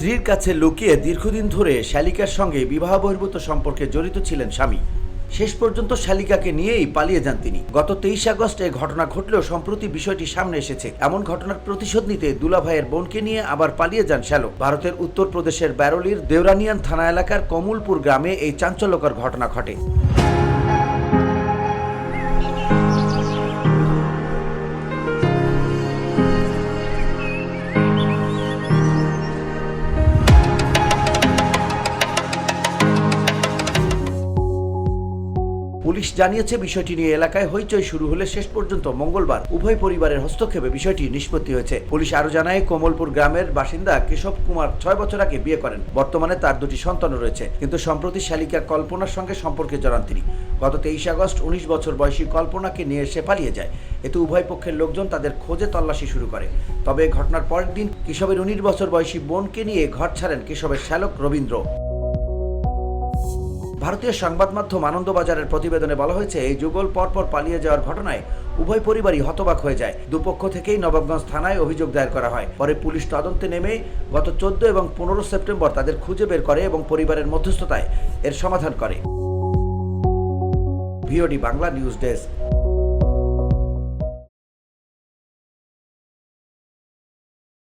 স্ত্রীর কাছে লুকিয়ে দীর্ঘদিন ধরে শালিকার সঙ্গে বিবাহ বহির্ভূত সম্পর্কে জড়িত ছিলেন স্বামী। শেষ পর্যন্ত শালিকাকে নিয়েই পালিয়ে যান তিনি। গত তেইশ আগস্ট এ ঘটনা ঘটলেও সম্প্রতি বিষয়টি সামনে এসেছে। এমন ঘটনার প্রতিশোধ নিতে দুলাভাইয়ের বোনকে নিয়ে আবার পালিয়ে যান শ্যালক। ভারতের উত্তরপ্রদেশের ব্যারোলির দেওরানিয়ান থানা এলাকার কমলপুর গ্রামে এই চাঞ্চল্যকর ঘটনা ঘটে। পুলিশ জানিয়েছে, বিষয়টি নিয়ে এলাকায় হইচই শুরু হলে শেষ পর্যন্ত মঙ্গলবার উভয় পরিবারের হস্তক্ষেপে বিষয়টি নিষ্পত্তি হয়েছে। পুলিশ আরও জানায়, কমলপুর গ্রামের বাসিন্দা কেশব কুমার ছয় বছর আগে বিয়ে করেন। বর্তমানে তার দুটি সন্তান রয়েছে, কিন্তু সম্প্রতি শালিকা কল্পনার সঙ্গে সম্পর্কে জড়ান তিনি। গত তেইশ আগস্ট উনিশ বছর বয়সী কল্পনাকে নিয়ে এসে পালিয়ে যায়। এতে উভয় পক্ষের লোকজন তাদের খোঁজে তল্লাশি শুরু করে। তবে ঘটনার পরের দিন কেশবের উনিশ বছর বয়সী বোনকে নিয়ে ঘর ছাড়েন কেশবের শ্যালক রবীন্দ্র। ভারতীয় সংবাদ মাধ্যম আনন্দবাজারের প্রতিবেদনে বলা হয়েছে, এই যুগল পরপর পালিয়ে যাওয়ার ঘটনায় উভয় পরিবারই হতবাক হয়ে যায়। দুপক্ষ থেকেই নবাবগঞ্জ থানায় অভিযোগ দায়ের করা হয়। পরে পুলিশ তদন্তে নেমে গত চোদ্দ এবং পনেরো সেপ্টেম্বর তাদের খুঁজে বের করে এবং পরিবারের মধ্যস্থতায় এর সমাধান করে। VOD Bangla news desk.